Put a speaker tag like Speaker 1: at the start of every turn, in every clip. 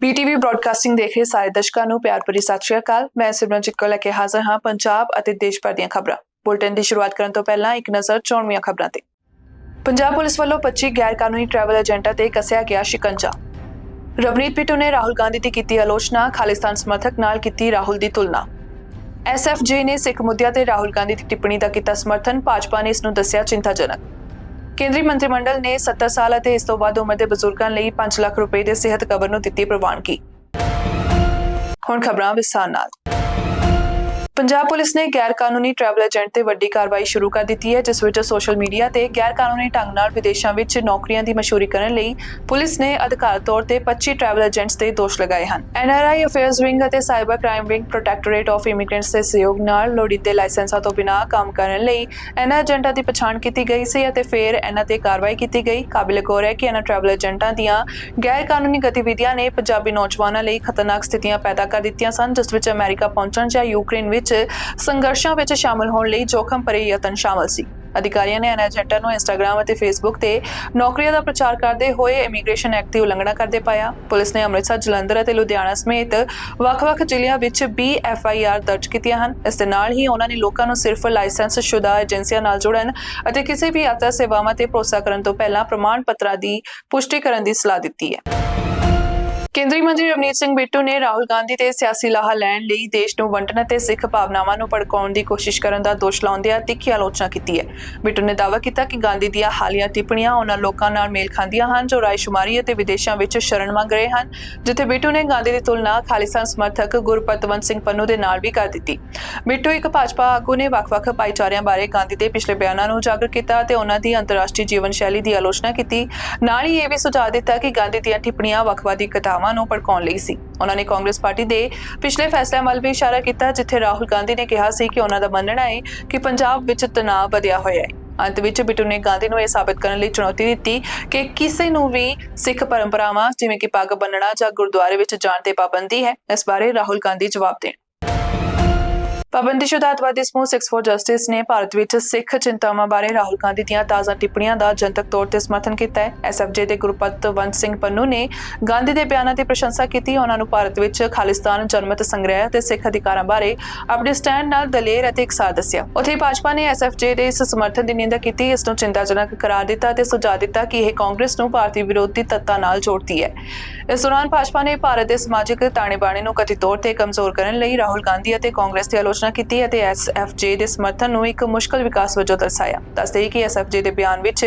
Speaker 1: ਬੀਟੀਵੀ broadcasting ਦੇਖ ਰਹੇ ਸਾਰੇ ਦਰਸ਼ਕਾਂ ਨੂੰ, ਪਿਆਰ ਭਰੀ ਸਤਿ ਸ਼੍ਰੀ ਅਕਾਲ। ਮੈਂ ਸਿਮਰਨਜੀਤ ਕੌਰ ਲੈ ਕੇ ਹਾਜ਼ਰ ਹਾਂ ਪੰਜਾਬ ਅਤੇ ਦੇਸ਼ ਭਰ ਦੀਆਂ ਖਬਰਾਂ। ਬੁਲਟਨ ਦੀ ਸ਼ੁਰੂਆਤ ਕਰਨ ਤੋਂ ਪਹਿਲਾਂ ਇੱਕ ਨਜ਼ਰ ਚੋਣਵੀਆਂ ਖਬਰਾਂ ਤੇ। ਪੰਜਾਬ ਪੁਲਿਸ ਵੱਲੋਂ 25 ਗੈਰ ਕਾਨੂੰਨੀ ਟਰੈਵਲ ਏਜੰਟਾਂ ਤੇ ਕੱਸਿਆ ਗਿਆ ਸ਼ਿਕੰਜਾ। ਰਵਨੀਤ ਬਿੱਟੂ ਨੇ ਰਾਹੁਲ ਗਾਂਧੀ ਦੀ ਕੀਤੀ ਆਲੋਚਨਾ, ਖਾਲਿਸਤਾਨ ਸਮਰਥਕ ਨਾਲ ਕੀਤੀ ਰਾਹੁਲ ਦੀ ਤੁਲਨਾ। ਐਸਐਫਜੇ ਨੇ ਸਿੱਖ ਮੁੱਦਿਆਂ ਤੇ ਰਾਹੁਲ ਗਾਂਧੀ ਦੀ ਟਿੱਪਣੀ ਦਾ ਕੀਤਾ ਸਮਰਥਨ, ਭਾਜਪਾ ਨੇ ਇਸ ਨੂੰ ਦੱਸਿਆ ਚਿੰਤਾਜਨਕ। ਕੇਂਦਰੀ ਮੰਤਰੀ ਮੰਡਲ ਨੇ 70 ਸਾਲ ਅਤੇ ਇਸ ਤੋਂ ਵੱਧ ਉਮਰ ਦੇ ਬਜ਼ੁਰਗਾਂ ਲਈ 5 ਲੱਖ ਰੁਪਏ ਦੇ ਸਿਹਤ ਕਵਰ ਨੂੰ ਦਿੱਤੀ ਪ੍ਰਵਾਨਗੀ। ਹੁਣ ਖਬਰਾਂ ਵਿਸਥਾਰ ਨਾਲ। ਪੰਜਾਬ ਪੁਲਿਸ ਨੇ ਗੈਰ ਕਾਨੂੰਨੀ ਟਰੈਵਲ ਏਜੰਟ ਤੇ ਵੱਡੀ ਕਾਰਵਾਈ ਸ਼ੁਰੂ ਕਰ ਦਿੱਤੀ ਹੈ, ਜਿਸ ਵਿੱਚ ਸੋਸ਼ਲ ਮੀਡੀਆ ਤੇ ਗੈਰ ਕਾਨੂੰਨੀ ਢੰਗ ਨਾਲ ਵਿਦੇਸ਼ਾਂ ਵਿੱਚ ਨੌਕਰੀਆਂ ਦੀ ਮਸ਼ਹੂਰੀ ਕਰਨ ਲਈ ਪੁਲਿਸ ਨੇ ਅਧਿਕਾਰ ਤੌਰ ਤੇ 25 ਟਰੈਵਲ ਏਜੰਟਸ ਤੇ ਦੋਸ਼ ਲਗਾਏ ਹਨ। ਐਨਆਰਆਈ ਅਫੇਅਰਸ ਵਿੰਗ ਅਤੇ cyber crime wing protectorate of immigrants ਦੇ ਸਹਿਯੋਗ ਨਾਲ ਲੋੜੀਂਦੇ ਲਾਇਸੈਂਸਾਂ ਤੋਂ ਬਿਨਾਂ ਕੰਮ ਕਰਨ ਲਈ ਇਹਨਾਂ ਏਜੰਟਾਂ ਦੀ ਪਛਾਣ ਕੀਤੀ ਗਈ ਸੀ ਅਤੇ ਫਿਰ ਇਹਨਾਂ ਤੇ ਕਾਰਵਾਈ ਕੀਤੀ ਗਈ। ਕਾਬਿਲ ਗੌਰ ਹੈ ਕਿ ਇਹਨਾਂ ਟਰੈਵਲ ਏਜੰਟਾਂ ਦੀਆਂ ਗੈਰ ਕਾਨੂੰਨੀ ਗਤੀਵਿਧੀਆਂ ਨੇ ਪੰਜਾਬੀ ਨੌਜਵਾਨਾਂ ਲਈ ਖਤਰਨਾਕ ਸਥਿਤੀਆਂ ਪੈਦਾ ਕਰ ਦਿੱਤੀਆਂ ਸਨ, ਜਿਸ ਵਿੱਚ ਅਮਰੀਕਾ ਪਹੁੰਚਣ ਜਾਂ ਯੂਕਰੇਨ ਵਿੱਚ ਸੰਘਰਸ਼ਾਂ ਵਿੱਚ ਸ਼ਾਮਲ ਹੋਣ ਲਈ ਜੋਖਮ ਭਰੇ ਯਤਨ ਸ਼ਾਮਲ ਸੀ। ਅਧਿਕਾਰੀਆਂ ਨੇ ਇਹਨਾਂ ਨੂੰ ਇੰਸਟਾਗ੍ਰam ਅਤੇ ਫੇਸਬੁੱਕ ਤੇ ਨੌਕਰੀਆਂ ਦਾ ਪ੍ਰਚਾਰ ਕਰਦੇ ਹੋਏ ਇਮੀਗ੍ਰੇਸ਼ਨ ਐਕਟ ਦੀ ਉਲੰਘਣਾ ਕਰਦੇ ਪਾਇਆ। ਪੁਲਿਸ ਨੇ ਅੰਮ੍ਰਿਤਸਰ, ਜਲੰਧਰ ਅਤੇ ਲੁਧਿਆਣਾ ਸਮੇਤ ਵੱਖ-ਵੱਖ ਜ਼ਿਲ੍ਹਿਆਂ ਵਿੱਚ 20 ਐਫਆਈਆਰ ਦਰਜ ਕੀਤੀਆਂ ਹਨ। ਇਸ ਦੇ ਨਾਲ ਹੀ ਉਹਨਾਂ ਨੇ ਲੋਕਾਂ ਨੂੰ ਸਿਰਫ ਲਾਇਸੈਂਸ ਸ਼ੁਦਾ ਏਜੰਸੀਆਂ ਨਾਲ ਜੁੜਨ ਅਤੇ ਕਿਸੇ ਵੀ ਯਾਤਰਾ ਸੇਵਾਵਾਂ ਤੇ ਭਰੋਸਾ ਕਰਨ ਤੋਂ ਪਹਿਲਾਂ ਪ੍ਰਮਾਣ ਪੱਤਰਾਂ ਦੀ ਪੁਸ਼ਟੀ ਕਰਨ ਦੀ ਸਲਾਹ ਦਿੱਤੀ ਹੈ। ਕੇਂਦਰੀ ਮੰਤਰੀ ਰਵਨੀਤ ਸਿੰਘ ਬਿੱਟੂ ਨੇ ਰਾਹੁਲ ਗਾਂਧੀ ਤੇ ਸਿਆਸੀ ਲਾਹਾ ਲੈਣ ਲਈ ਦੇਸ਼ ਨੂੰ ਵੰਡਣ ਅਤੇ ਸਿੱਖ ਭਾਵਨਾਵਾਂ ਨੂੰ ਭੜਕਾਉਣ ਦੀ ਕੋਸ਼ਿਸ਼ ਕਰਨ ਦਾ ਦੋਸ਼ ਲਾਉਂਦਿਆਂ ਤਿੱਖੀ ਆਲੋਚਨਾ ਕੀਤੀ ਹੈ। ਬਿੱਟੂ ਨੇ ਦਾਅਵਾ ਕੀਤਾ ਕਿ ਗਾਂਧੀ ਦੀਆਂ ਹਾਲੀਆ ਟਿੱਪਣੀਆਂ ਉਹਨਾਂ ਲੋਕਾਂ ਨਾਲ ਮੇਲ ਖਾਂਦੀਆਂ ਹਨ ਜੋ ਰਾਇਸ਼ੁਮਾਰੀ ਅਤੇ ਵਿਦੇਸ਼ਾਂ ਵਿੱਚ ਸ਼ਰਨ ਮੰਗ ਰਹੇ ਹਨ, ਜਿੱਥੇ ਬਿੱਟੂ ਨੇ ਗਾਂਧੀ ਦੀ ਤੁਲਨਾ ਖਾਲਿਸਤਾਨ ਸਮਰਥਕ ਗੁਰਪਤਵੰਤ ਸਿੰਘ ਪੰਨੂ ਦੇ ਨਾਲ ਵੀ ਕਰ ਦਿੱਤੀ। ਬਿੱਟੂ ਇੱਕ ਭਾਜਪਾ ਆਗੂ ਨੇ ਵੱਖ-ਵੱਖ ਭਾਈਚਾਰਿਆਂ ਬਾਰੇ ਗਾਂਧੀ ਦੇ ਪਿਛਲੇ ਬਿਆਨਾਂ ਨੂੰ ਉਜਾਗਰ ਕੀਤਾ ਅਤੇ ਉਹਨਾਂ ਦੀ ਅੰਤਰਰਾਸ਼ਟਰੀ ਜੀਵਨ ਸ਼ੈਲੀ ਦੀ ਆਲੋਚਨਾ ਕੀਤੀ। ਨਾਲ ਹੀ ਇਹ ਵੀ ਸੁਝਾਅ ਦਿੱਤਾ ਕਿ ਗਾਂਧੀ ਦੀਆਂ ਟਿੱਪਣੀਆਂ ਵੱਖਵਾਦੀ ਕਥਾਵਾਂ ਨੂੰ ਭੜਕਾਉਣ ਲਈ ਸੀ। ਉਹਨਾਂ ਨੇ ਕਾਂਗਰਸ ਪਾਰਟੀ ਦੇ ਪਿਛਲੇ ਫੈਸਲਿਆਂ ਵੱਲ ਵੀ ਇਸ਼ਾਰਾ ਕੀਤਾ, ਜਿੱਥੇ ਰਾਹੁਲ ਗਾਂਧੀ ਨੇ ਕਿਹਾ ਸੀ ਕਿ ਉਹਨਾਂ ਦਾ ਮੰਨਣਾ ਹੈ ਕਿ ਪੰਜਾਬ ਵਿੱਚ ਤਣਾਅ ਵਧਿਆ ਹੋਇਆ ਹੈ। ਅੰਤ ਵਿੱਚ ਬਿੱਟੂ ਨੇ ਗਾਂਧੀ ਨੂੰ ਇਹ ਸਾਬਤ ਕਰਨ ਲਈ ਚੁਣੌਤੀ ਦਿੱਤੀ ਕਿ ਕਿਸੇ ਨੂੰ ਵੀ ਸਿੱਖ ਪਰੰਪਰਾਵਾਂ, ਜਿਵੇਂ ਕਿ ਪੱਗ ਬੰਨਣਾ ਜਾਂ ਗੁਰਦੁਆਰੇ ਵਿੱਚ ਜਾਣ ਤੇ ਪਾਬੰਦੀ ਹੈ, ਇਸ ਬਾਰੇ ਰਾਹੁਲ ਗਾਂਧੀ ਜਵਾਬ ਦੇਣ। ਪਾਬੰਦੀਸ਼ੁਦਾ ਅਤਵਾਦੀ ਸਮੂਹ 6 ਫॉर ਜਸਟਿਸ ਨੇ ਭਾਰਤ ਵਿੱਚ ਸਿੱਖ ਚਿੰਤਾਵਾਂ ਬਾਰੇ ਰਾਹੁਲ ਗਾਂਧੀ ਦੀਆਂ ਤਾਜ਼ਾ ਟਿੱਪਣੀਆਂ ਦਾ ਜਨਤਕ ਤੌਰ ਤੇ ਸਮਰਥਨ ਕੀਤਾ ਹੈ। ਐਸਐਫਜੇ ਦੇ ਗੁਰਪਤਵੰਤ ਸਿੰਘ ਪੰਨੂ ਨੇ ਗਾਂਧੀ ਦੇ ਬਿਆਨਾਂ ਦੀ ਪ੍ਰਸ਼ੰਸਾ ਕੀਤੀ। ਉਹਨਾਂ ਨੂੰ ਭਾਰਤ ਵਿੱਚ ਖਾਲਿਸਤਾਨ, ਜਨਮਤ ਸੰਗ੍ਰਹਿ ਅਤੇ ਸਿੱਖ ਅਧਿਕਾਰਾਂ ਬਾਰੇ ਆਪਣੇ ਸਟੈਂਡ ਨਾਲ ਦਲੇਰ ਅਤੇ ਇਕਸਾਰ ਦੱਸਿਆ। ਉੱਥੇ ਭਾਜਪਾ ਨੇ ਐਸਐਫਜੇ ਦੇ ਇਸ ਸਮਰਥਨ ਦੀ ਨਿੰਦਾ ਕੀਤੀ। ਇਸ ਨੂੰ ਚਿੰਤਾਜਨਕ ਕਰਾਰ ਦਿੱਤਾ ਤੇ ਸੁਝਾਅ ਦਿੱਤਾ ਕਿ ਇਹ ਕਾਂਗਰਸ ਨੂੰ ਭਾਰਤੀ ਵਿਰੋਧੀ ਤੱਤਾਂ ਨਾਲ ਜੋੜਦੀ ਹੈ। ਇਸ ਦੌਰਾਨ ਭਾਜਪਾ ਨੇ ਭਾਰਤ ਦੇ ਸਮਾਜਿਕ ਤਾਣੇ-ਬਾਣੇ ਨੂੰ ਕਥਿਤ ਤੌਰ ਤੇ ਕਮਜ਼ੋਰ ਕਰਨ ਲਈ ਰਾਹੁਲ ਗਾਂਧੀ ਅਤੇ ਕਾਂਗਰਸ ਦੀ ਆਲੋਚਨਾ ਕੀਤੀ ਅਤੇ ਐਸਐਫਜੇ ਦੇ ਸਮਰਥਨ ਨੂੰ ਇੱਕ ਮੁਸ਼ਕਲ ਵਿਕਾਸ ਵਜੋਂ ਦਰਸਾਇਆ। ਦੱਸਦੇ ਕਿ ਐਸਐਫਜੇ ਦੇ ਬਿਆਨ ਵਿੱਚ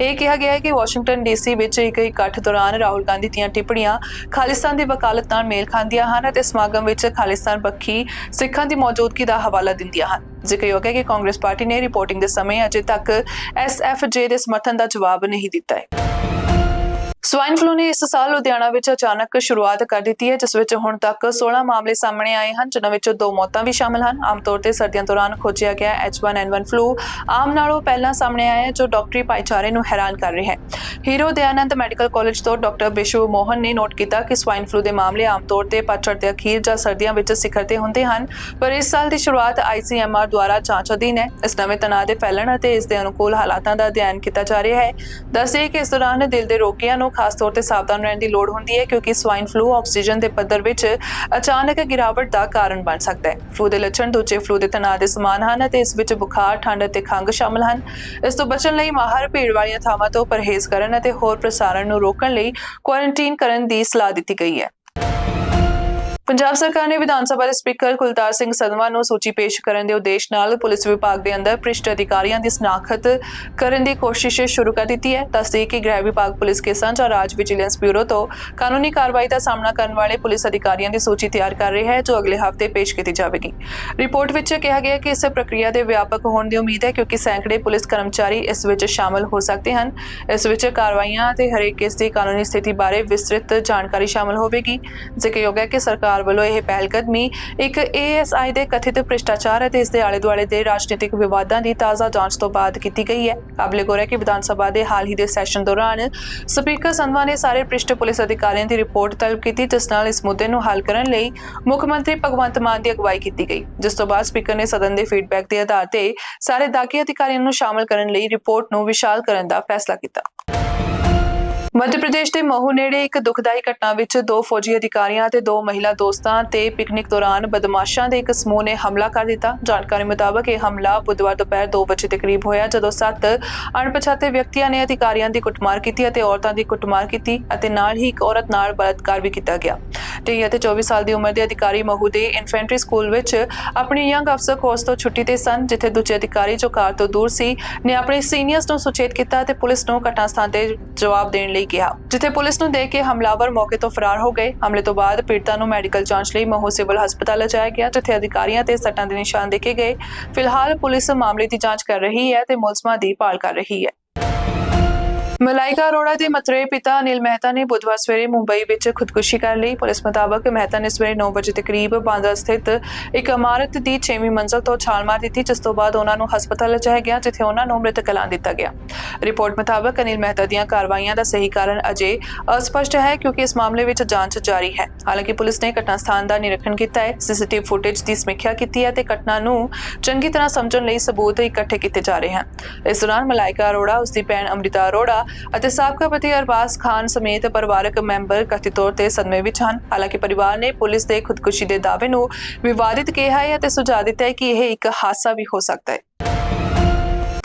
Speaker 1: ਇਹ ਕਿਹਾ ਗਿਆ ਹੈ ਕਿ ਵਾਸ਼ਿੰਗਟਨ ਡੀਸੀ ਵਿੱਚ ਇੱਕ ਇਕੱਠ ਦੌਰਾਨ ਰਾਹੁਲ ਗਾਂਧੀ ਦੀਆਂ ਟਿੱਪਣੀਆਂ ਖਾਲਿਸਤਾਨ ਦੀ ਵਕਾਲਤ ਨਾਲ ਮੇਲ ਖਾਂਦੀਆਂ ਹਨ ਅਤੇ ਸਮਾਗਮ ਵਿੱਚ ਖਾਲਿਸਤਾਨ ਪੱਖੀ ਸਿੱਖਾਂ ਦੀ ਮੌਜੂਦਗੀ ਦਾ ਹਵਾਲਾ ਦਿੰਦੀਆਂ ਹਨ। ਜ਼ਿਕਰਯੋਗ ਹੈ ਕਿ ਕਾਂਗਰਸ ਪਾਰਟੀ ਨੇ ਰਿਪੋਰਟਿੰਗ ਦੇ ਸਮੇਂ ਅਜੇ ਤੱਕ ਐਸਐਫਜੇ ਦੇ ਸਮਰਥਨ ਦਾ ਜਵਾਬ ਨਹੀਂ ਦਿੱਤਾ ਹੈ। ਸਵਾਈਨ ਫਲੂ ਨੇ ਇਸ ਸਾਲ ਲੁਧਿਆਣਾ ਵਿੱਚ ਅਚਾਨਕ ਸ਼ੁਰੂਆਤ ਕਰ ਦਿੱਤੀ ਹੈ, ਜਿਸ ਵਿੱਚ ਹੁਣ ਤੱਕ 16 ਮਾਮਲੇ ਸਾਹਮਣੇ ਆਏ ਹਨ, ਜਿਨ੍ਹਾਂ ਵਿੱਚੋਂ ਦੋ ਮੌਤਾਂ ਵੀ ਸ਼ਾਮਲ ਹਨ। ਆਮ ਤੌਰ ਤੇ ਸਰਦੀਆਂ ਦੌਰਾਨ ਖੋਜਿਆ ਗਿਆ H1N1 ਫਲੂ ਆਮ ਨਾਲੋਂ ਪਹਿਲਾਂ ਸਾਹਮਣੇ ਆਇਆ ਹੈ, ਜੋ ਡਾਕਟਰੀ ਭਾਈਚਾਰੇ ਨੂੰ ਹੈਰਾਨ ਕਰ ਰਿਹਾ ਹੈ। ਹੀਰੋ ਦਇਆਨੰਦ ਮੈਡੀਕਲ ਕਾਲਜ ਤੋਂ ਡਾਕਟਰ ਬਿਸ਼ੂ ਮੋਹਨ ਨੇ ਨੋਟ ਕੀਤਾ ਕਿ ਸਵਾਈਨ ਫਲੂ ਦੇ ਮਾਮਲੇ ਆਮ ਤੌਰ ਤੇ ਪਤਝੜ ਦੇ ਅਖੀਰ ਜਾਂ ਸਰਦੀਆਂ ਵਿੱਚ ਸਿਖਰ ਤੇ ਹੁੰਦੇ ਹਨ, ਪਰ ਇਸ ਸਾਲ ਦੀ ਸ਼ੁਰੂਆਤ ICMR ਦੁਆਰਾ ਜਾਂਚ ਅਧੀਨ ਹੈ। ਇਸ ਨਵੇਂ ਤਣਾਅ ਦੇ ਫੈਲਣ ਅਤੇ ਇਸ ਦੇ ਅਨੁਕੂਲ ਹਾਲਾਤਾਂ ਦਾ ਅਧਿਐਨ ਕੀਤਾ ਜਾ ਰਿਹਾ ਹੈ। ਦੱਸੇ ਕਿ ਇਸ ਦੌਰਾਨ ਦਿਲ ਦੇ ਰੋਗੀਆਂ ਨੂੰ ਖਾਸ ਤੌਰ ਤੇ ਸਾਵਧਾਨ ਰਹਿਣ ਦੀ ਲੋੜ ਹੁੰਦੀ ਹੈ ਕਿਉਂਕਿ ਸਵਾਈਨ ਫਲੂ ਆਕਸੀਜਨ ਦੇ ਪੱਧਰ ਵਿੱਚ ਅਚਾਨਕ ਗਿਰਾਵਟ ਦਾ ਕਾਰਨ ਬਣ ਸਕਦਾ ਹੈ। ਫਲੂ ਦੇ ਲੱਛਣ ਦੂਜੇ ਫਲੂ ਦੇ ਤਣਾਅ ਦੇ ਸਮਾਨ ਹਨ ਅਤੇ ਇਸ ਵਿੱਚ ਬੁਖਾਰ, ਠੰਡ ਅਤੇ ਖੰਘ ਸ਼ਾਮਲ ਹਨ। ਇਸ ਤੋਂ ਬਚਣ ਲਈ ਮਾਹਰ ਭੀੜ ਵਾਲੀਆਂ ਥਾਵਾਂ ਤੋਂ ਪਰਹੇਜ਼ ਕਰਨ ਅਤੇ ਹੋਰ ਪ੍ਰਸਾਰਣ ਨੂੰ ਰੋਕਣ ਲਈ ਕੁਆਰੰਟਾਈਨ ਕਰਨ ਦੀ ਸਲਾਹ ਦਿੱਤੀ ਗਈ ਹੈ। ਪੰਜਾਬ ਸਰਕਾਰ ਨੇ ਵਿਧਾਨ ਸਭਾ ਦੇ ਸਪੀਕਰ ਕੁਲਤਾਰ ਸਿੰਘ ਸੰਧਵਾ ਨੂੰ ਸੂਚੀ ਪੇਸ਼ ਕਰਨ ਦੇ ਉਦੇਸ਼ ਨਾਲ ਪੁਲਿਸ ਵਿਭਾਗ ਦੇ ਅੰਦਰ ਭ੍ਰਿਸ਼ਟ ਅਧਿਕਾਰੀਆਂ ਦੀ ਸਨਾਖਤ ਕਰਨ ਦੀ ਕੋਸ਼ਿਸ਼ ਸ਼ੁਰੂ ਕਰ ਦਿੱਤੀ ਹੈ। ਦੱਸਦੇ ਕਿ ਗ੍ਰਹਿ ਵਿਭਾਗ ਪੁਲਿਸ ਕੇਸਾਂ ਜਾਂ ਰਾਜ ਵਿਜੀਲੈਂਸ ਬਿਊਰੋ ਤੋਂ ਕਾਨੂੰਨੀ ਕਾਰਵਾਈ ਦਾ ਸਾਹਮਣਾ ਕਰਨ ਵਾਲੇ ਪੁਲਿਸ ਅਧਿਕਾਰੀਆਂ ਦੀ ਸੂਚੀ ਤਿਆਰ ਕਰ ਰਿਹਾ ਹੈ, ਜੋ ਅਗਲੇ ਹਫ਼ਤੇ ਪੇਸ਼ ਕੀਤੀ ਜਾਵੇਗੀ। ਰਿਪੋਰਟ ਵਿੱਚ ਕਿਹਾ ਗਿਆ ਕਿ ਇਸ ਪ੍ਰਕਿਰਿਆ ਦੇ ਵਿਆਪਕ ਹੋਣ ਦੀ ਉਮੀਦ ਹੈ ਕਿਉਂਕਿ ਸੈਂਕੜੇ ਪੁਲਿਸ ਕਰਮਚਾਰੀ ਇਸ ਵਿੱਚ ਸ਼ਾਮਲ ਹੋ ਸਕਦੇ ਹਨ। ਇਸ ਵਿੱਚ ਕਾਰਵਾਈਆਂ ਅਤੇ ਹਰੇਕ ਕੇਸ ਦੀ ਕਾਨੂੰਨੀ ਸਥਿਤੀ ਬਾਰੇ ਵਿਸਤ੍ਰਿਤ ਜਾਣਕਾਰੀ ਸ਼ਾਮਲ ਹੋਵੇਗੀ। ਜ਼ਿਕਰਯੋਗ ਹੈ ਕਿ ਸਰਕਾਰ ਵੱਲੋਂ ਇਹ ਪਹਿਲਕਦਮੀ ਇੱਕ ਏਐਸਆਈ ਦੇ ਕਥਿਤ ਭ੍ਰਿਸ਼ਟਾਚਾਰ ਅਤੇ ਇਸ ਦੇ ਆਲੇ ਦੁਆਲੇ ਦੇ ਰਾਜਨੀਤਿਕ ਵਿਵਾਦਾਂ ਦੀ ਤਾਜ਼ਾ ਜਾਂਚ ਤੋਂ ਬਾਅਦ ਕੀਤੀ ਗਈ ਹੈ। ਕਾਬਲੇ ਗੌਰ ਹੈ ਕਿ ਵਿਧਾਨ ਸਭਾ ਦੇ ਹਾਲ ਹੀ ਦੇ ਸੈਸ਼ਨ ਦੌਰਾਨ ਸਪੀਕਰ ਸੰਧਵਾ ਨੇ ਸਾਰੇ ਭ੍ਰਿਸ਼ਟ ਪੁਲਿਸ ਅਧਿਕਾਰੀਆਂ ਦੀ ਰਿਪੋਰਟ ਤਲਬ ਕੀਤੀ, ਜਿਸ ਨਾਲ ਇਸ ਮੁੱਦੇ ਨੂੰ ਹੱਲ ਕਰਨ ਲਈ ਮੁੱਖ ਮੰਤਰੀ ਭਗਵੰਤ ਮਾਨ ਦੀ ਅਗਵਾਈ ਕੀਤੀ ਗਈ। ਜਿਸ ਤੋਂ ਬਾਅਦ ਸਪੀਕਰ ਨੇ ਸਦਨ ਦੇ ਫੀਡਬੈਕ ਦੇ ਆਧਾਰ ਤੇ ਸਾਰੇ ਦਾਖੀ ਅਧਿਕਾਰੀਆਂ ਨੂੰ ਸ਼ਾਮਲ ਕਰਨ ਲਈ ਰਿਪੋਰਟ ਨੂੰ ਵਿਸ਼ਾਲ ਕਰਨ ਦਾ ਫੈਸਲਾ ਕੀਤਾ। ਮੱਧ ਪ੍ਰਦੇਸ਼ ਦੇ ਮਹੂ ਨੇੜੇ ਇੱਕ ਦੁਖਦਾਈ ਘਟਨਾ ਵਿੱਚ ਦੋ ਫੌਜੀ ਅਧਿਕਾਰੀਆਂ ਅਤੇ ਦੋ ਮਹਿਲਾ ਦੋਸਤਾਂ ਤੇ ਪਿਕਨਿਕ ਦੌਰਾਨ ਬਦਮਾਸ਼ਾਂ ਦੇ ਇੱਕ ਸਮੂਹ ਨੇ ਹਮਲਾ ਕਰ ਦਿੱਤਾ। ਜਾਣਕਾਰੀ ਮੁਤਾਬਕ ਇਹ ਹਮਲਾ ਬੁੱਧਵਾਰ ਦੁਪਹਿਰ 2 ਵਜੇ ਦੇ ਕਰੀਬ ਹੋਇਆ, ਜਦੋਂ ਸੱਤ ਅਣਪਛਾਤੇ ਵਿਅਕਤੀਆਂ ਨੇ ਅਧਿਕਾਰੀਆਂ ਦੀ ਕੁੱਟਮਾਰ ਕੀਤੀ ਅਤੇ ਔਰਤਾਂ ਦੀ ਕੁੱਟਮਾਰ ਕੀਤੀ ਅਤੇ ਨਾਲ ਹੀ ਇੱਕ ਔਰਤ ਨਾਲ ਬਲਾਤਕਾਰ ਵੀ ਕੀਤਾ ਗਿਆ। ਤੇ ਅਤੇ 24 ਸਾਲ ਦੀ ਉਮਰ ਦੇ ਅਧਿਕਾਰੀ ਮਹੂ ਦੇ ਇਨਫੈਂਟਰੀ ਸਕੂਲ ਵਿੱਚ ਆਪਣੀ ਯੰਗ ਅਫਸਰ ਕੋਰਸ ਤੋਂ ਛੁੱਟੀ ਤੇ ਸਨ, ਜਿੱਥੇ ਦੂਜੇ ਅਧਿਕਾਰੀ ਜੋ ਕਾਰ ਤੋਂ ਦੂਰ ਸੀ, ਨੇ ਆਪਣੇ ਸੀਨੀਅਰਸ ਨੂੰ ਸੁਚੇਤ ਕੀਤਾ ਅਤੇ ਪੁਲਿਸ ਨੂੰ ਘਟਨਾ ਸਥਾਨ ਤੇ ਜਵਾਬ ਦੇਣ ਲਈ ਕਿਹਾ। ਜਿੱਥੇ ਪੁਲਿਸ ਨੂੰ ਦੇਖ ਕੇ ਹਮਲਾਵਰ ਮੌਕੇ ਤੋਂ ਫਰਾਰ ਹੋ ਗਏ। ਹਮਲੇ ਤੋਂ ਬਾਅਦ ਪੀੜਤਾ ਨੂੰ ਮੈਡੀਕਲ ਜਾਂਚ ਲਈ ਮਹੂ ਸਿਵਲ ਹਸਪਤਾਲ ਲਿਜਾਇਆ ਗਿਆ, ਜਿੱਥੇ ਅਧਿਕਾਰੀਆਂ ਤੇ ਸੱਟਾਂ ਦੇ ਨਿਸ਼ਾਨ ਦੇਖੇ ਗਏ। ਫਿਲਹਾਲ ਪੁਲਿਸ ਮਾਮਲੇ ਦੀ ਜਾਂਚ ਕਰ ਰਹੀ ਹੈ ਤੇ ਮੁਲਜ਼ਮਾਂ ਦੀ ਭਾਲ ਕਰ ਰਹੀ ਹੈ। ਮਲਾਈਕਾ ਅਰੋੜਾ ਦੇ ਮਤਰੇ ਪਿਤਾ ਅਨਿਲ ਮਹਿਤਾ ਨੇ ਬੁੱਧਵਾਰ ਸਵੇਰੇ ਮੁੰਬਈ ਵਿੱਚ ਖੁਦਕੁਸ਼ੀ ਕਰ ਲਈ। ਪੁਲਿਸ ਮੁਤਾਬਕ ਮਹਿਤਾ ਨੇ ਸਵੇਰੇ 9 ਵਜੇ ਦੇ ਕਰੀਬ ਬਾਂਦਰਾ ਸਥਿਤ ਇੱਕ ਇਮਾਰਤ ਦੀ 6ਵੀਂ ਮੰਜ਼ਲ ਤੋਂ ਛਾਲ ਮਾਰ ਦਿੱਤੀ, ਜਿਸ ਤੋਂ ਬਾਅਦ ਉਹਨਾਂ ਨੂੰ ਹਸਪਤਾਲ ਲਿਜਾਇਆ ਗਿਆ, ਜਿੱਥੇ ਉਹਨਾਂ ਨੂੰ ਮ੍ਰਿਤਕ ਐਲਾਨ ਦਿੱਤਾ ਗਿਆ। ਰਿਪੋਰਟ ਮੁਤਾਬਕ ਅਨਿਲ ਮਹਿਤਾ ਦੀਆਂ ਕਾਰਵਾਈਆਂ ਦਾ ਸਹੀ ਕਾਰਨ ਅਜੇ ਅਸਪਸ਼ਟ ਹੈ ਕਿਉਂਕਿ ਇਸ ਮਾਮਲੇ ਵਿੱਚ ਜਾਂਚ ਜਾਰੀ ਹੈ। ਹਾਲਾਂਕਿ ਪੁਲਿਸ ਨੇ ਘਟਨਾ ਸਥਾਨ ਦਾ ਨਿਰੀਖਣ ਕੀਤਾ ਹੈ, ਸੀਸੀਟੀਵੀ ਫੁਟੇਜ ਦੀ ਸਮੀਖਿਆ ਕੀਤੀ ਹੈ ਤੇ ਘਟਨਾ ਨੂੰ ਚੰਗੀ ਤਰ੍ਹਾਂ ਸਮਝਣ ਲਈ ਸਬੂਤ ਇਕੱਠੇ ਕੀਤੇ ਜਾ ਰਹੇ ਹਨ। ਇਸ ਦੌਰਾਨ ਮਲਾਇਕਾ ਅਰੋੜਾ ਉਸ ਦੀ ਭੈਣ ਅੰਮ੍ਰਿਤਾ ਅਰੋੜਾ ਅਤੇ ਸਾਬਕਾ ਪਤੀ ਅਰਬਾਜ਼ ਖਾਨ ਸਮੇਤ ਪਰਿਵਾਰਕ ਮੈਂਬਰ ਕਥਿਤ ਤੌਰ ਤੇ ਸਦਮੇ ਵਿੱਚ ਹਨ। ਹਾਲਾਂਕਿ ਪਰਿਵਾਰ ਨੇ ਪੁਲਿਸ ਦੇ ਖੁਦਕੁਸ਼ੀ ਦੇ ਦਾਅਵੇ ਨੂੰ ਵਿਵਾਦਿਤ ਕਿਹਾ ਹੈ ਅਤੇ ਸੁਝਾਅ ਦਿੱਤਾ ਹੈ ਕਿ ਇਹ ਇੱਕ ਹਾਦਸਾ ਵੀ ਹੋ ਸਕਦਾ ਹੈ।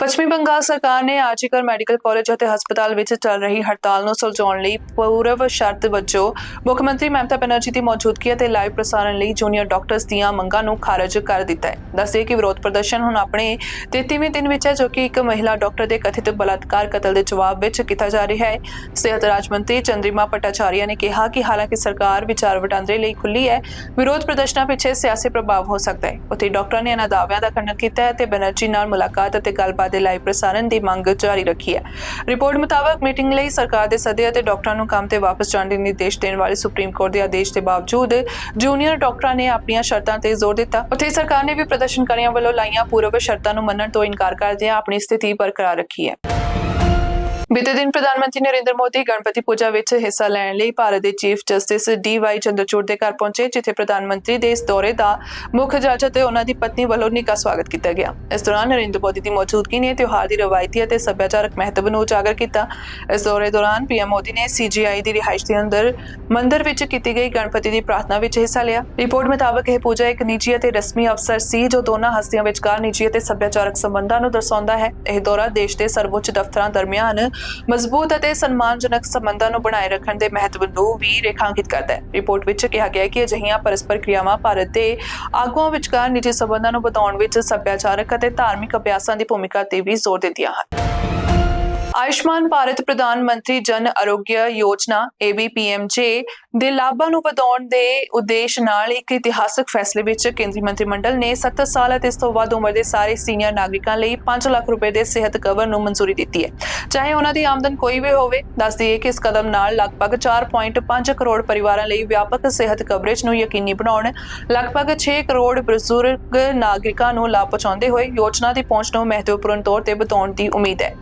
Speaker 1: ਪੱਛਮੀ ਬੰਗਾਲ ਸਰਕਾਰ ਨੇ ਆਜੀਕਰ ਮੈਡੀਕਲ ਕਾਲਜ ਅਤੇ ਹਸਪਤਾਲ ਵਿੱਚ ਚੱਲ ਰਹੀ ਹੜਤਾਲ ਨੂੰ ਸੁਲਝਾਉਣ ਲਈ ਪੂਰਵ ਸ਼ਰਤ ਵਜੋਂ ਮੁੱਖ ਮੰਤਰੀ ਮਮਤਾ ਬੈਨਰਜੀ ਦੀ ਮੌਜੂਦਗੀ ਅਤੇ ਲਾਈਵ ਪ੍ਰਸਾਰਣ ਲਈ ਜੂਨੀਅਰ ਡਾਕਟਰਸ ਦੀਆਂ ਮੰਗਾਂ ਨੂੰ ਖਾਰਜ ਕਰ ਦਿੱਤਾ ਹੈ। ਦੱਸਦੇ ਕਿ ਵਿਰੋਧ ਪ੍ਰਦਰਸ਼ਨ ਹੁਣ ਆਪਣੇ 33ਵੇਂ ਦਿਨ ਵਿੱਚ ਹੈ, ਜੋ ਕਿ ਇੱਕ ਮਹਿਲਾ ਡਾਕਟਰ ਦੇ ਕਥਿਤ ਬਲਾਤਕਾਰ ਕਤਲ ਦੇ ਜਵਾਬ ਵਿੱਚ ਕੀਤਾ ਜਾ ਰਿਹਾ ਹੈ। ਸਿਹਤ ਰਾਜ ਮੰਤਰੀ ਚੰਦਰਿਮਾ ਪਟਾਚਾਰੀਆ ਨੇ ਕਿਹਾ ਕਿ ਹਾਲਾਂਕਿ ਸਰਕਾਰ ਵਿਚਾਰ ਵਟਾਂਦਰੇ ਲਈ ਖੁੱਲੀ ਹੈ, ਵਿਰੋਧ ਪ੍ਰਦਰਸ਼ਨਾਂ ਪਿੱਛੇ ਸਿਆਸੀ ਪ੍ਰਭਾਵ ਹੋ ਸਕਦਾ ਹੈ। ਉੱਥੇ ਡਾਕਟਰਾਂ ਨੇ ਇਹਨਾਂ ਦਾਅਵਿਆਂ ਦਾ ਖੰਡਨ ਕੀਤਾ ਹੈ ਤੇ ਬੈਨਰਜੀ ਨਾਲ ਮੁਲਾਕਾਤ ਅਤੇ ਗੱਲਬਾਤ ਦੇ ਲਾਈਵ ਪ੍ਰਸਾਰਣ ਦੀ ਮੰਗ ਜਾਰੀ ਰੱਖੀ ਹੈ। ਰਿਪੋਰਟ ਮੁਤਾਬਕ ਮੀਟਿੰਗ ਲਈ ਸਰਕਾਰ ਦੇ ਸੱਦੇ ਅਤੇ ਡਾਕਟਰਾਂ ਨੂੰ ਕੰਮ ਤੇ ਵਾਪਸ ਜਾਣ ਦੇ ਨਿਰਦੇਸ਼ ਦੇਣ ਵਾਲੇ ਸੁਪਰੀਮ ਕੋਰਟ ਦੇ ਆਦੇਸ਼ ਦੇ ਬਾਵਜੂਦ ਜੂਨੀਅਰ ਡਾਕਟਰਾਂ ਨੇ ਆਪਣੀਆਂ ਸ਼ਰਤਾਂ ਤੇ ਜ਼ੋਰ ਦਿੱਤਾ। ਉੱਥੇ ਸਰਕਾਰ ਨੇ ਵੀ ਪ੍ਰਦਰਸ਼ਨਕਾਰੀਆਂ ਵੱਲੋਂ ਲਾਈਆਂ ਪੂਰਵ ਸ਼ਰਤਾਂ ਨੂੰ ਮੰਨਣ ਤੋਂ ਇਨਕਾਰ ਕਰਦਿਆਂ ਆਪਣੀ ਸਥਿਤੀ ਬਰਕਰਾਰ ਰੱਖੀ ਹੈ। ਬੀਤੇ ਦਿਨ ਪ੍ਰਧਾਨ ਮੰਤਰੀ ਨਰਿੰਦਰ ਮੋਦੀ ਗਣਪਤੀ ਪੂਜਾ ਵਿੱਚ ਹਿੱਸਾ ਲੈਣ ਲਈ ਭਾਰਤ ਦੇ chief justice D Y Chandrachud ਦੇ ਘਰ ਪਹੁੰਚੇ, ਜਿੱਥੇ ਪ੍ਰਧਾਨ ਮੰਤਰੀ ਦੇ ਇਸ ਦੌਰੇ ਦਾ ਮੁੱਖ ਜੱਜ ਅਤੇ ਉਹਨਾਂ ਦੀ ਪਤਨੀ ਵੱਲੋਂ ਨਿੱਘਾ ਸਵਾਗਤ ਕੀਤਾ ਗਿਆ। ਇਸ ਦੌਰਾਨ ਨਰਿੰਦਰ ਮੋਦੀ ਦੀ ਮੌਜੂਦਗੀ ਨੇ ਤਿਉਹਾਰ ਦੀ ਰਵਾਇਤੀ ਅਤੇ ਸੱਭਿਆਚਾਰਕ ਮਹੱਤਵ ਨੂੰ ਉਜਾਗਰ ਕੀਤਾ। ਇਸ ਦੌਰੇ ਦੌਰਾਨ ਪੀਐਮ ਮੋਦੀ ਨੇ ਸੀਜੀਆਈ ਦੀ ਰਿਹਾਇਸ਼ ਦੇ ਅੰਦਰ ਮੰਦਿਰ ਵਿੱਚ ਕੀਤੀ ਗਈ ਗਣਪਤੀ ਦੀ ਪ੍ਰਾਰਥਨਾ ਵਿੱਚ ਹਿੱਸਾ ਲਿਆ। ਰਿਪੋਰਟ ਮੁਤਾਬਕ ਇਹ ਪੂਜਾ ਇੱਕ ਨਿੱਜੀ ਅਤੇ ਰਸਮੀ ਅਵਸਰ ਸੀ, ਜੋ ਦੋਨਾਂ ਹਸਤੀਆਂ ਵਿਚਕਾਰ ਨਿੱਜੀ ਅਤੇ ਸੱਭਿਆਚਾਰਕ ਸੰਬੰਧਾਂ ਨੂੰ ਦਰਸਾਉਂਦਾ ਹੈ। ਇਹ ਦੌਰਾ ਦੇਸ਼ ਦੇ ਸਰਵਉੱਚ ਦਫ਼ਤਰਾਂ ਦਰਮਿਆਨ ਮਜ਼ਬੂਤ ਅਤੇ ਸਨਮਾਨਜਨਕ ਸੰਬੰਧਾਂ ਨੂੰ ਬਣਾਏ ਰੱਖਣ ਦੇ ਮਹੱਤਵ ਨੂੰ ਵੀ ਰੇਖਾਂਕਿਤ ਕਰਦਾ ਹੈ। ਰਿਪੋਰਟ ਵਿੱਚ ਕਿਹਾ ਗਿਆ ਹੈ ਕਿ ਅਜਿਹੀਆਂ ਪਰਸਪਰ ਕ੍ਰਿਆਵਾਂ ਭਾਰਤ ਦੇ ਆਗੂਆਂ ਵਿਚਕਾਰ ਨਿੱਜੀ ਸੰਬੰਧਾਂ ਨੂੰ ਵਧਾਉਣ ਵਿੱਚ ਸੱਭਿਆਚਾਰਕ ਅਤੇ ਧਾਰਮਿਕ ਅਭਿਆਸਾਂ ਦੀ ਭੂਮਿਕਾ ਤੇ ਵੀ ਜ਼ੋਰ ਦਿੰਦੀਆਂ ਹਨ। ਆਯੁਸ਼ਮਾਨ ਭਾਰਤ ਪ੍ਰਧਾਨ ਮੰਤਰੀ ਜਨ ਆਰੋਗਯ ਯੋਜਨਾ ABPMJ ਦੇ ਲਾਭਾਂ ਨੂੰ ਵਧਾਉਣ ਦੇ ਉਦੇਸ਼ ਨਾਲ ਇੱਕ ਇਤਿਹਾਸਕ ਫੈਸਲੇ ਵਿੱਚ ਕੇਂਦਰੀ ਮੰਤਰੀ ਮੰਡਲ ਨੇ 70 ਸਾਲ ਅਤੇ ਇਸ ਤੋਂ ਵੱਧ ਉਮਰ ਦੇ ਸਾਰੇ ਸੀਨੀਅਰ ਨਾਗਰਿਕਾਂ ਲਈ 5 ਲੱਖ ਰੁਪਏ ਦੇ ਸਿਹਤ ਕਵਰ ਨੂੰ ਮਨਜ਼ੂਰੀ ਦਿੱਤੀ ਹੈ। ਚਾਹੇ ਉਹਨਾਂ ਦੀ ਆਮਦਨ ਕੋਈ ਵੀ ਹੋਵੇ, ਦੱਸ ਦਈਏ ਕਿ ਇਸ ਕਦਮ ਨਾਲ ਲਗਭਗ 4.5 ਕਰੋੜ ਪਰਿਵਾਰਾਂ ਲਈ ਵਿਆਪਕ ਸਿਹਤ ਕਵਰੇਜ ਨੂੰ ਯਕੀਨੀ ਬਣਾਉਣ, ਲਗਭਗ 6 ਕਰੋੜ ਬਜ਼ੁਰਗ ਨਾਗਰਿਕਾਂ ਨੂੰ ਲਾਭ ਪਹੁੰਚਾਉਂਦੇ ਹੋਏ ਯੋਜਨਾ ਦੀ ਪਹੁੰਚ ਨੂੰ ਮਹੱਤਵਪੂਰਨ ਤੌਰ ਤੇ ਵਧਾਉਣ ਦੀ ਉਮੀਦ ਹੈ।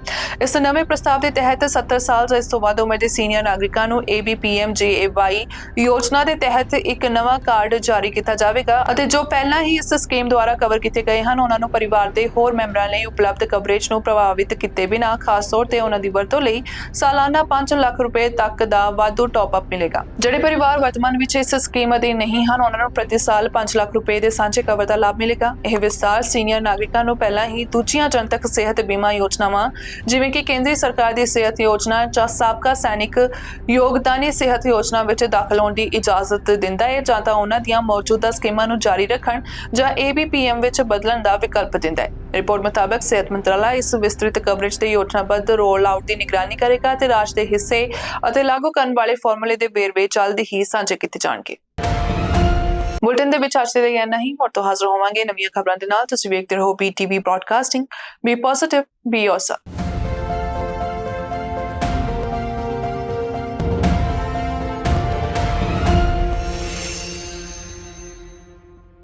Speaker 1: ਇਸ ਨਵੇਂ ਪ੍ਰਸਤਾਵ ਦੇ ਤਹਿਤ 70 ਸਾਲ ਜਾਂ ਇਸ ਤੋਂ ਵੱਧ ਉਮਰ ਦੇ ਸੀਨੀਅਰ ਨਾਗਰਿਕਾਂ ਨੂੰ ABPMJAY ਯੋਜਨਾ ਦੇ ਤਹਿਤ ਇੱਕ ਨਵਾਂ ਕਾਰਡ ਜਾਰੀ ਕੀਤਾ ਜਾਵੇਗਾ ਅਤੇ ਜੋ ਪਹਿਲਾਂ ਹੀ ਇਸ ਸਕੀਮ ਦੁਆਰਾ ਕਵਰ ਕੀਤੇ ਗਏ ਹਨ, ਉਹਨਾਂ ਨੂੰ ਪਰਿਵਾਰ ਦੇ ਹੋਰ ਮੈਂਬਰਾਂ ਲਈ ਉਪਲਬਧ ਕਵਰੇਜ ਨੂੰ ਪ੍ਰਭਾਵਿਤ ਕੀਤੇ ਬਿਨਾਂ ਖਾਸ ਤੌਰ ਤੇ ਉਹਨਾਂ ਦੀ ਵਰਤੋਂ ਲਈ ਸਾਲਾਨਾ 5 ਲੱਖ ਰੁਪਏ ਤੱਕ ਦਾ ਵਾਧੂ ਟਾਪ ਅਪ ਮਿਲੇਗਾ। ਜਿਹੜੇ ਪਰਿਵਾਰ ਵਰਤਮਾਨ ਵਿੱਚ ਇਸ ਸਕੀਮ ਅਧੀਨ ਨਹੀਂ ਹਨ, ਉਹਨਾਂ ਨੂੰ ਪ੍ਰਤੀ ਸਾਲ 5 ਲੱਖ ਰੁਪਏ ਦੇ ਸਾਂਝੇ ਕਵਰ ਦਾ ਲਾਭ ਮਿਲੇਗਾ। ਇਹ ਵਿਸਤਾਰ ਸੀਨੀਅਰ ਨਾਗਰਿਕਾਂ ਨੂੰ ਪਹਿਲਾਂ ਹੀ ਦੂਜੀਆਂ ਜਨਤਕ ਸਿਹਤ ਬੀਮਾ ਯੋਜਨਾਵਾਂ, ਜਿਵੇਂ ਕਿ ਕੇਂਦਰੀ ਸਰਕਾਰ ਦੀ ਸਿਹਤ ਯੋਜਨਾ ਜਾਂ ਸਾਬਕਾ ਸੈਨਿਕ ਯੋਗਦਾਨੀ ਸਿਹਤ ਯੋਜਨਾ ਵਿੱਚ ਦਾਖਲ ਹੋਣ ਦੀ ਇਜਾਜ਼ਤ ਦਿੰਦਾ ਹੈ ਜਾਂ ਤਾਂ ਉਹਨਾਂ ਦੀਆਂ ਮੌਜੂਦਾ ਸਕੀਮਾਂ ਨੂੰ ਜਾਰੀ ਰੱਖਣ ਜਾਂ ABPM ਵਿੱਚ ਬਦਲਣ ਦਾ ਵਿਕਲਪ ਦਿੰਦਾ ਹੈ। ਰਿਪੋਰਟ ਮੁਤਾਬਕ ਸਿਹਤ ਮੰਤਰਾਲਾ ਇਸ ਵਿਸਤ੍ਰਿਤ ਕਵਰੇਜ ਦੇ ਯੋਜਨਾਬੱਧ ਰੋਲ ਆਊਟ ਦੀ ਨਿਗਰਾਨੀ ਕਰੇਗਾ ਤੇ ਰਾਜ ਦੇ ਹਿੱਸੇ ਅਤੇ ਲਾਗੂ ਕਰਨ ਵਾਲੇ ਫਾਰਮੂਲੇ ਦੇ ਵੇਰਵੇ ਜਲਦ ਹੀ ਸਾਂਝੇ ਕੀਤੇ ਜਾਣਗੇ। ਬੁਲਟਨ ਦੇ ਵਿੱਚ ਅੱਜ ਦੇ ਲਈ ਇੰਨਾ ਹੋਰ ਤੋਂ ਹਾਜ਼ਰ ਹੋਵਾਂਗੇ ਨਵੀਆਂ ਖਬਰਾਂ ਦੇ ਨਾਲ। ਤੁਸੀਂ ਵੇਖਦੇ ਰਹੋ BTV broadcasting be positive be yourself